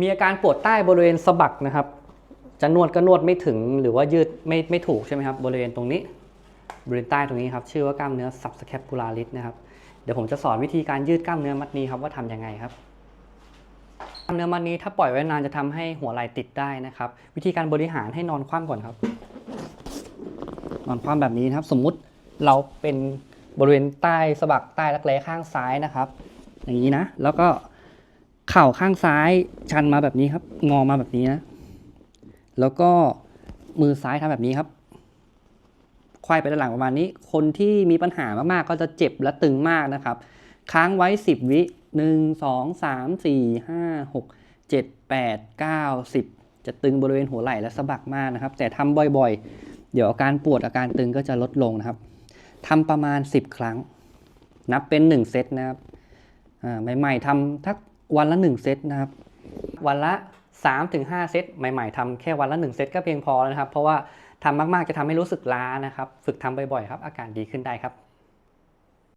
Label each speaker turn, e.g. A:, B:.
A: มีอาการปวดใต้บริเวณสะบักนะครับ จะนวดก็นวดไม่ถึงหรือว่ายืดไม่ไม่ถูกใช่ไหมครับ บริเวณตรงนี้บริเวณใต้ตรงนี้ครับ ชื่อว่ากล้ามเนื้อ subscapularis นะครับ เดี๋ยวผมจะสอนวิธีการยืดกล้ามเนื้อมัดนี้ครับว่าทำยังไงครับกล้ามเนื้อมัดนี้ถ้าปล่อยไว้นานจะทำให้หัวไหล่ติดได้นะครับ วิธีการบริหารให้นอนคว่ำก่อนครับ นอนคว่ำแบบนี้นะครับ สมมุติเราเป็นบริเวณใต้สะบักใต้รักแร้ข้างซ้ายนะครับ อย่างนี้นะ แล้วก็ เข่าข้างซ้ายชันมาแบบนี้ครับ งอมาแบบนี้นะ แล้วก็มือซ้ายทำแบบนี้ครับควายไปด้านหลังประมาณนี้ คนที่มีปัญหามากๆ ก็จะเจ็บและตึงมากนะครับ ค้างไว้ 10 วิ1 2 3 4 5 6 7 8 9 10จะตึงบริเวณหัวไหล่และสะบักมากนะครับ แต่ทำบ่อยๆ เดี๋ยวอาการปวดอาการตึงก็จะลดลงนะครับทำประมาณ 10 ครั้ง นับเป็น 1 เซตนะครับใหม่ๆทำทัก วันละ 1 เซตนะครับ วันละ 3-5 เซตใหม่ๆทำแค่วันละ 1 เซตก็เพียงพอแล้วนะครับ เพราะว่าทำมากๆจะทำให้รู้สึกล้านะครับ ฝึกทำบ่อยๆครับ อาการดีขึ้นได้ครับ